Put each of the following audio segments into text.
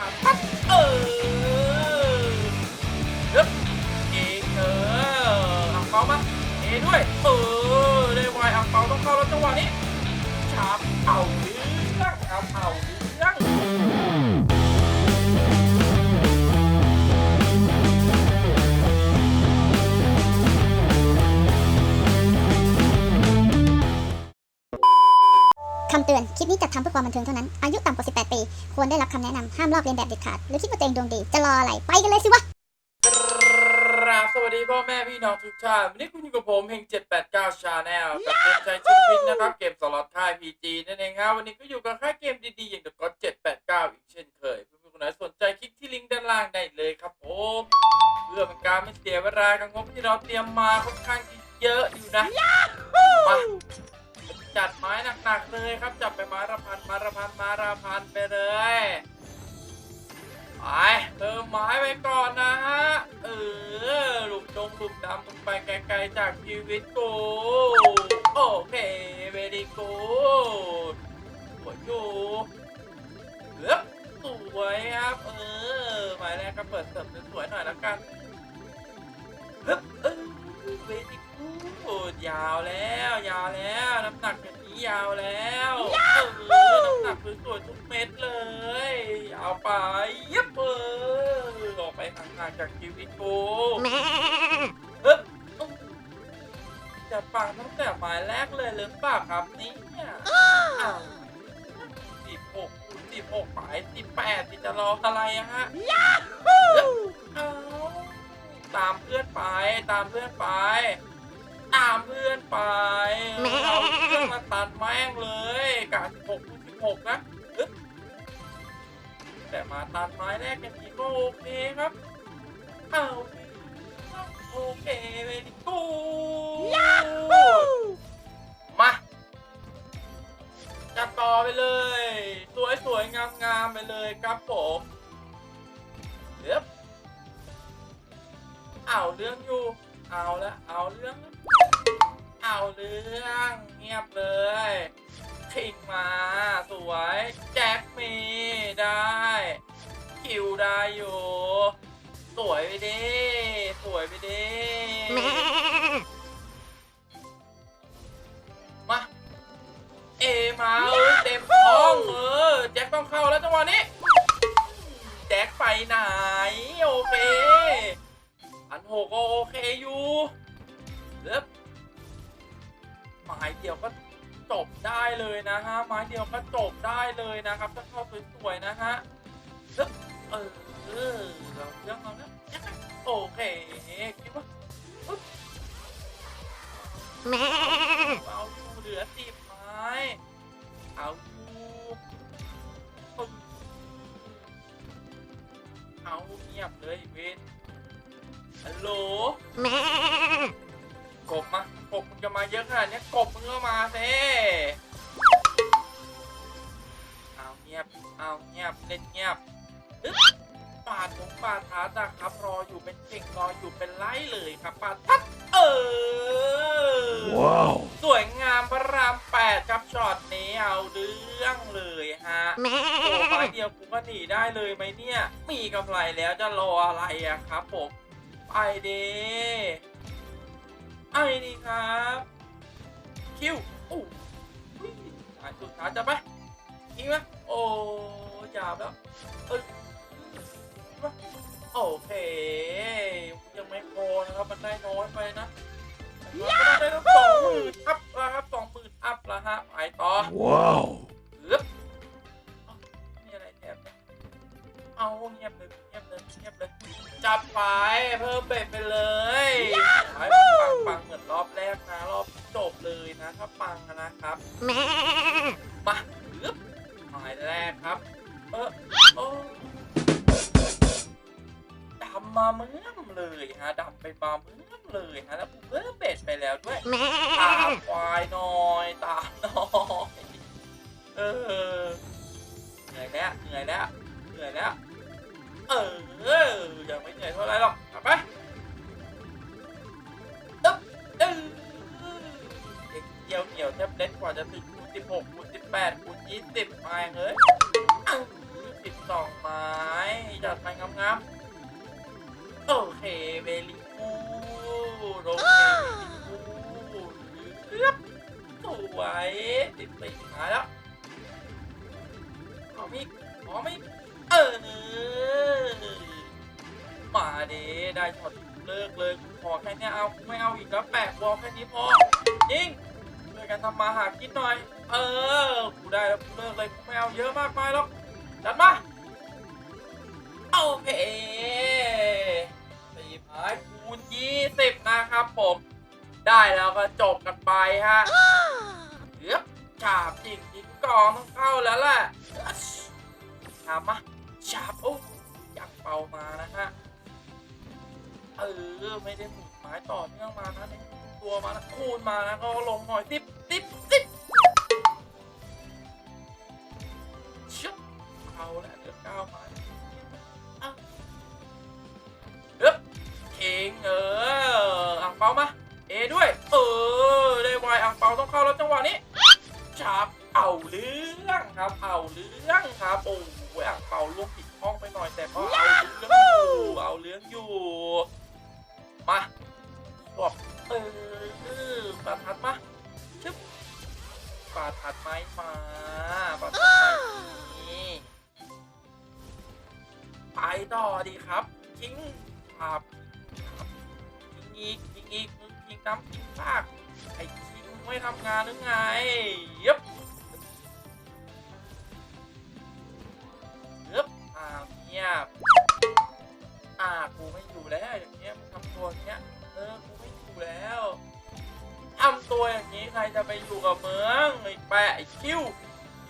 ปาปั๊บเออฮึบอีกเอออังเปามาเอด้วยเออได้ไวอังเปาต้องเข้าแล้วจังหวะนี้ชาบเอาเรื่องเอาเอาเรื่องำเพื่อความบันเทิงเท่านั้น อายุต่ำกว่า 18 ปี ควรได้รับคำแนะนำห้ามลอกเลียนแบบเด็ดขาด หรือคิดว่าตัวเองดวงดี จะรออะไร ไปกันเลยสิวะครับสวัสดีพ่อแม่พี่น้องทุกท่านวันนี้คุณอยู่กับผมเฮง789 Channel กับเกมใจชีวิตนะครับ เกมสล็อตค่าย PG นั่นเองครับวันนี้ก็อยู่กับค่ายเกมดีๆ อย่าง The God 789 อีกเช่นเคยเพื่อนๆคนไหนสนใจคลิกที่ลิงก์ด้านล่างได้เลยครับผมเพื่อเป็นการไม่เสียเวลากับงบที่เราเตรียมมาค่อนข้างที่เยอะอยู่นะมา จัดไม้หนักๆเลยครับจับไปไม้ละพันม้ละพันม้ละพันไปเลยไปเติมไม้ไปก่อนนะฮะเออหลุมดงหลุมดำลงไปไกลๆจากชีวิตกูโอเคเวดีกูสวยอยู่เลือบสวยครับเออหมายแรกก็เปิดเสริมสวยๆหน่อยแล้วกันฮึบเออเวดีกูยาวแล้วยาวแล้ว น้ำหนักแบบนี้ ยาวแล้วเออน้ำหนักสวยๆทุกเม็ดเลยยาวไปเย็บเออออกไปห่างๆจากชีวิตกูเฮ้ยจะฟังตั้งแต่หมายแรกเลยหรือเปล่าครับเนี่ยอ้าวสิบหกสิบหกหมายสิบแปดที่จะรออะไรอะฮะเอาตามเพื่อนไปตามเพื่อนไป ตามเพื่อนไปเอาเครื่องมาตัดแม่งเลยกาสิบหกคูณสิบหกนะอึ๊บแต่มาตัดไม้แรกอย่างนี้ก็โอเคครับเอาโอเคเลยดิกูมาจะต่อไปเลย สวยสวยๆงามงามๆไปเลยครับผมเดี๋ยวเอาเรื่องอยู่ เอาละเอาเรื่อง เอาเรื่องเงียบเลยทิ้งมาสวย แจ็คมีได้ คิวได้อยู่ สวยไปดิ สวยไปดิมา เอมาเออเต็มท้องเออแจ็คต้องเข้าแล้วจังหวะนี้ แจ็คไปไหน โอเคอันโหกก็โอเคอยู่ เดียวก็จบได้เลยนะฮะไม้เดียวก็จบได้เลยนะครับถ้าเข้าสวยๆนะฮะเออเออเราเรื่องเราเนะโอเคคิดว่าปึ๊บเอาอยู่เหลือสิบไม้เอาอยู่เอาเงียบเลยเวนฮัลโหลกบมากบมึง จะมาเยอะขนาดนี้กบมึงก็มาเซ่เอาเงียบเอาเงียบเล่นเงียบอึ๊บปาดหงปาดท้าจ้ะครับรออยู่เป็นเก่งรออยู่เป็นไล่เลยครับปาดทัดเออว้าวสวยงามพระรามแปดครับช็อตนี้เอาเรื่องเลยฮะโอ้ไม้เดียวกูก็หนีได้เลยไหมเนี่ย มีกำไรแล้วจะรออะไรอะครับผมไปเด ไอ้นี่ครับ คิวโอ้ยอ่านสุดท้ายจะไปอีกไหมโอ้ยาวแล้วเอ้ยโอเค ยังไม่พอนะครับ มันได้น้อยไปนะมันได้ตั้งสองหมื่นอัพแล้วครับสองหมื่นอัพแล้วฮะไปต่อ ว้าวอึ๊บเอ้ามีอะไรแอบเนี่ยเอาเงียบเลยเงียบเลยเงียบเลย จับไปเพิ่มเบ็ดไปเลย เลยนะ ถ้าปังนะครับมาอึ๊บหมายแรกครับ เออโอ้ดำมาเมื่อมเลยฮะดำไปมาเมื่อมเลยฮะแล้วเพิ่มเบ็ดไปแล้วด้วยตามควายหน่อยตามหน่อยเออเหนื่อยแล้วเหนื่อยแล้วเหนื่อยแล้วเออ ยี่สิบไม้เฮ้ยสิบสองไม้จัดไปงามๆโอเคเวลีกูโอเคเวลีกูเลือบสวยติดไปหายแล้วเอามีขอไม่เออมาเด้ได้ช็อตเลิกเลยกูขอแค่นี้เอาไม่เอาอีกแล้วแปะวอลแค่นี้พอจริงช่วยกันทำมาหากินหน่อย เออ กูได้แล้วกูเลิกเลยกูไม่เอาเยอะมากมายหรอกจัดมาโอเคสี่พายคูณยี่สิบนะครับผม ได้แล้วก็จบกันไปฮะเลือบฉาบจริงจริงกองต้องเข้าแล้วแหละฉาบมาฉาบโอ้อยากเป่ามานะฮะเออไม่ได้หมุนไม้ต่อเนื่องมานะตัวมานะคูณมานะก็ลงหน่อยสิบ เปาต้องเข้าแล้วจังหวะนี้ฉาบเอาเรื่องครับ เอาเรื่องครับ โอ้โหอ่างเปาล่วงผิดห้องไปหน่อยแต่ก็เอาเรื่องอยู่เอาเรื่องอยู่ มาบอกเออปาทัดมาชึบปาทัดไม้มาปาทัดไม้นี่ไปต่อดีครับทิ้งครับทิ้งอีกทิ้งอีกทิ้งน้ำทิ้งซากไอ้ ไม่ทำงานหรือไงยับยับอ่าวเงียบอ่ากูไม่อยู่แล้วอย่างเงี้ยมึงทำตัวอย่างเงี้ยเออกูไม่อยู่แล้วทำตัวอย่างนี้ใครจะไปอยู่กับเมืองไอ้แปะไอ้คิว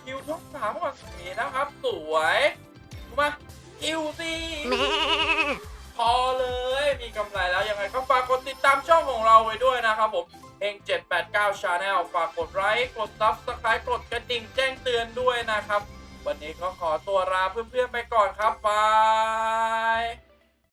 คิวช่องสามก่อนเห็นนะครับ สวยถูกมาคิวสิพอเลยมีกำไรแล้วยังไงก็ฝากกดติดตามช่องของเราไว้ด้วยนะครับผม เอง789 Channel ฝากกดไลค์ กด Subscribe กดกระดิ่งแจ้งเตือนด้วยนะครับ วันนี้ก็ขอตัวลาเพื่อนๆไปก่อนครับบาย